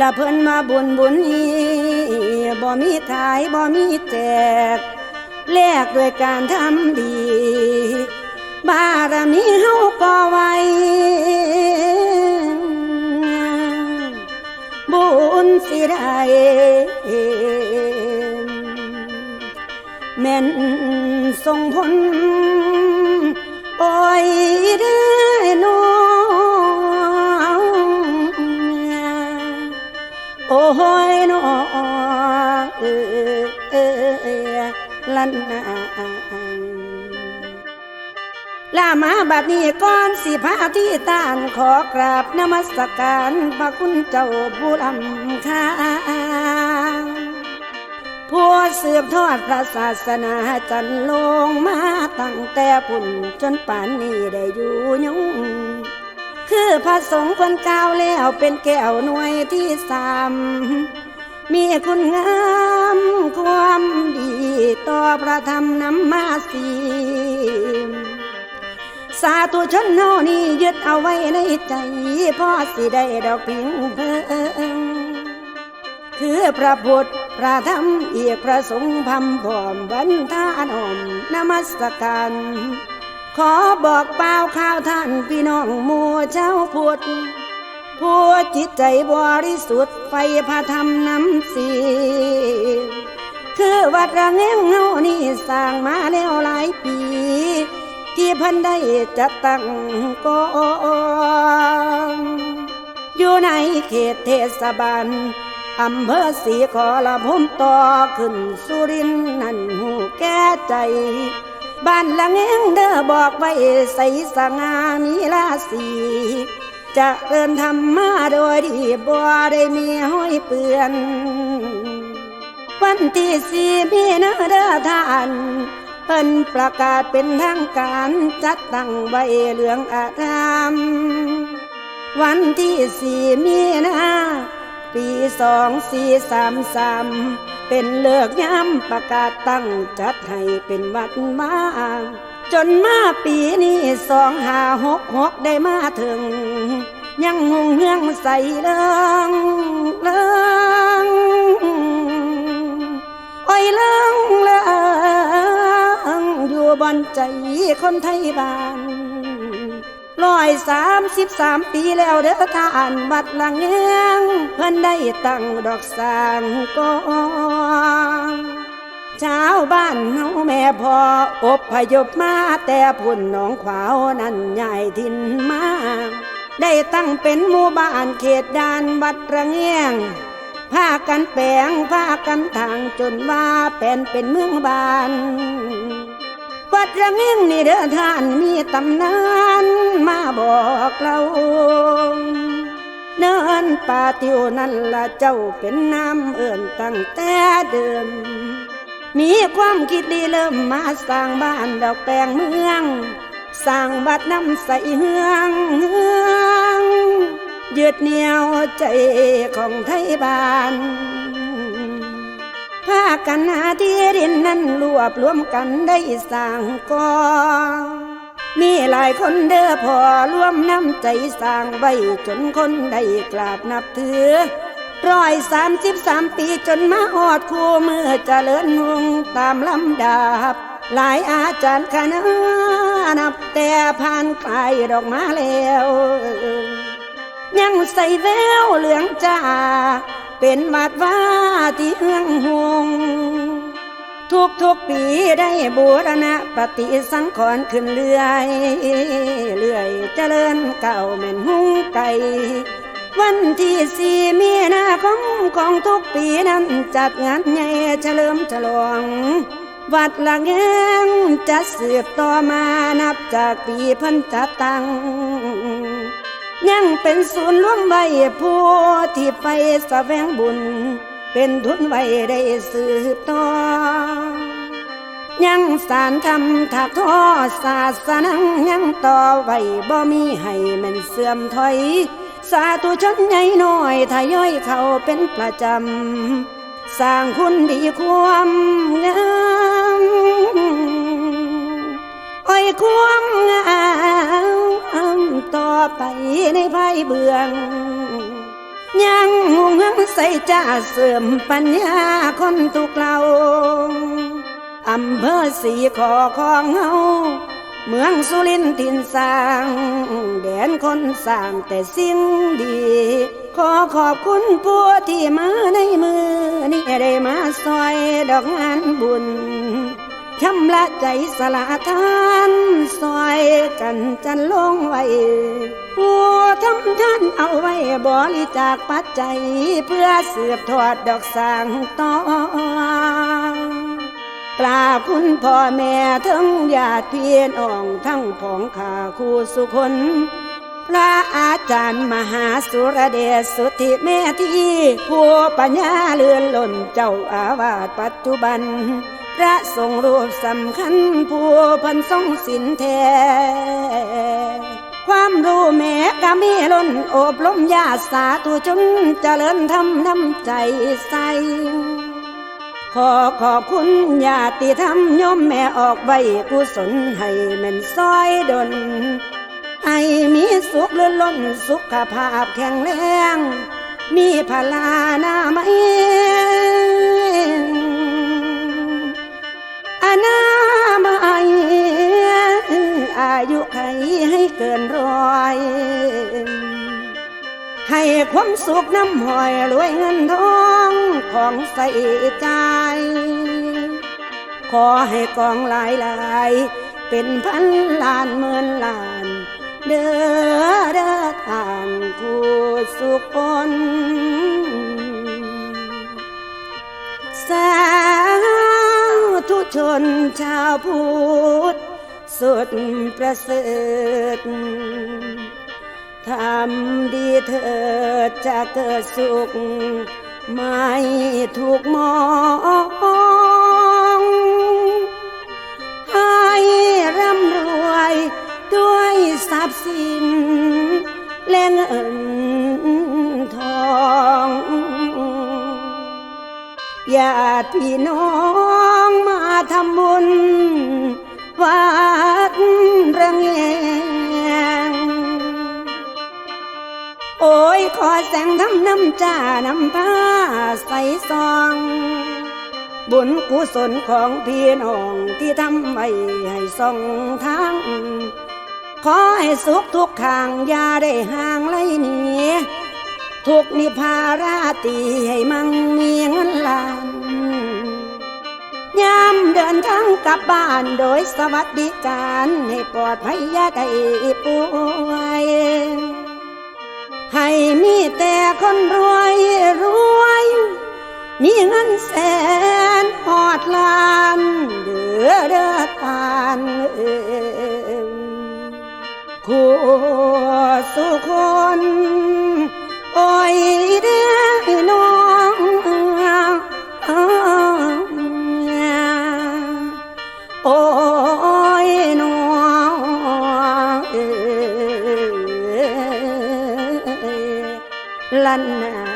ละเพิ่นมาบุญบุญอีบ่มีขายบ่มีแจกแลกด้วยการทำดี บารมีเฮาก่อไว้บุญสิได้แม่นส่งผล ลันนาลามาบัดนี้ก่อนสิพาที่ตานขอกราบนมัสการพระคุณเจ้าผู้ลำค่าผู้สืบทอดพระศาสนาจันลงมาตั้งแต่พุ่นจนป่านนี้ได้อยู่ยงคือพระสงฆ์คนเก่าแล้วเป็นแก้วหน่วยที่สาม มีคุณงามความดีต่อพระธรรมนำมาสีสาธุชนเฮานี่ยึดเอาไว้ในใจพ่อสิได้ดอกพิงเพิงคือพระพุทธพระธรรมเอีกพระสงฆ์พำพอมบรรทานอมนมัสการ ขอบอกเปล่าข่าวท่านพี่น้องมู่เจ้าพุทธ ผู้จิตใจบริสุทธิ์ไฟพระธรรมน้ำสีคือวัดระแงงเฮานี่สร้างมาแล้วหลายปี ที่พันได้จัดตั้งก่อนอยู่ในเขตเทศบาลอำเภอสีขอละพมต่อขึ้นสุรินทร์นั่นหูแก่ใจ บ้านละเงงเด้อบอกไว้ใสสง่ามีราศี จะเดินทำมาโดยดีบ่ได้มีห้อยเปือน วันที่สี่มีนาเดอทานเพิ่นประกาศเป็นทางการจัดตั้งไว้เหลืองอารามวันที่สี่มีนาปีสองสี่สามสามเป็นเลิกย้ำประกาศตั้งจัดให้เป็นวัดมา จนมาปีนี้สองห้าหกหกได้มาถึง ยังหงเฮืองใส่เลิงเลิงอ้ยเลิงเลิงอยู่บนใจคนไทยบ้านร้อยสามสิบสามปีแล้วเด้อท่านบัดหลังเงงเพิ่นได้ตั้งดอกสางกอง ชาวบ้านเฮาแม่พออบพยพมาแต่พุ่นหนองขวาวนั่นใหญ่ทินมาได้ตั้งเป็นหมู่บ้านเขตด่านบัดระเงียงพากันแปลงพากันทางจนว่าเป็นเป็นเมืองบ้านวัดระเงงนี่เด้อท่านมีตำนานมาบอกเราเนินป่าติวนั่นละเจ้าเป็นน้ำเอื่นตั้งแต่เดิม มีความคิดดีเริ่มมาสร้างบ้านดอกแปลงเมือง สร้างวัดน้ำใสเฮืองเฮืองยืดเหนียวใจของไทยบ้านพากันหาที่ดินนั้นรวบรวมกันได้สร้างกอมีหลายคนเด้อพอร่วมน้ำใจสร้างไว้จนคนได้กราบนับถือ ร้อยสามสิบสามปีจนมาหอดคู่มือเจริญวงตามลำดับ หลายอาจารย์คณะนับแต่ผ่านไปดอกมาแล้ว ยังใส่แววเหลืองจ้า เป็นวัดว่าที่เฮืองหงทุกทุกปีได้บูรณะปฏิสังขรณ์ขึ้นเรื่อย เรื่อยเจริญเก่าแม่นหุงไก่ วันที่สี่มีนาของของทุกปีนั้นจัดงานใหญ่เฉลิมฉลอง วัดละแงงจะสืบต่อมานับจากปีพันจัดตั้งยังเป็นศูนย์รวมไว้ผู้ที่ไปแสวงบุญ เป็นทุนไว้ได้สืบต่อ ยังสารทำถักทอศาสนังยังต่อไว้บ่มีให้มันเสื่อมถอย สาธุชนใหญ่น้อยทยอยเข้าเป็นประจำ สร้างคุณดีความงามอ้อยความงามต่อไปในภายเบื้องยังหเมืองใส่จ้าเสื่อมปัญญาคนทุกเราอำเภอสีขอของเฮา เมืองสุรินทร์ถิ่นสร้าง แดนคนสร้างแต่สิ่งดี ขอขอบคุณผู้ที่มาในมือ นี่ได้มาซอยดอกงานบุญชำระใจสละทานซอยกันจันลงไว้ผู้ทำท่านเอาไว้บริจาคปัจจัย เพื่อเสืบทอดดอกสางต่อ กราบคุณพ่อแม่ทั้งญาติพี่น้องทั้งผองข้าคู่สุคน พระอาจารย์มหาสุรเดชสุธิเมธีผู้ปัญญาเลื่อนล้นเจ้าอาวาสปัจจุบัน พระทรงรูปสำคัญผู้พันทรงสินแทความรู้แม่ก็มีล้นโอบล้มญาติสาธุชนเจริญทำน้ำใจใส ขอขอบคุณญาติธรรมยมแม่ออกใบกุศลให้แม่นซอยดนให้มีสุขเลื่นล้นสุขภาพแข็งแรง มีพลานามัยอนามัยอายุไขให้เกินร้อยให้ความสุขน้ำหอยรวยเงินทอง ของใส่ใจ ขอให้กองหลายหลายๆเป็นพันล้านหมื่นล้าน เด้อเด้อทางผู้สุขคนสาธุชนชาวพุทธสุดประเสริฐทำดีเถิดจะเกิดสุข ไม่ถูกมองให้ร่ำรวยด้วยทรัพย์สินและเงินทองญาติพี่น้องมาทำบุญ แสงทำน้ำจ้าน้ำผ้าใสซอง บุญกุศลของพี่น้องที่ทำไว้ให้ส่องทาง ขอให้สุขทุกขางยาได้ห่างไล่หนีทุกนิพาราตีให้มั่งมีเงินล้านยามเดินทางกลับบ้านโดยสวัสดิการให้ปลอดภัยยาได้ป่วย ให้มีแต่คนรวยรวย มีเงินแสนหอดล้านเดือเดือทานเองคู่สุคนโอ้ย lần nào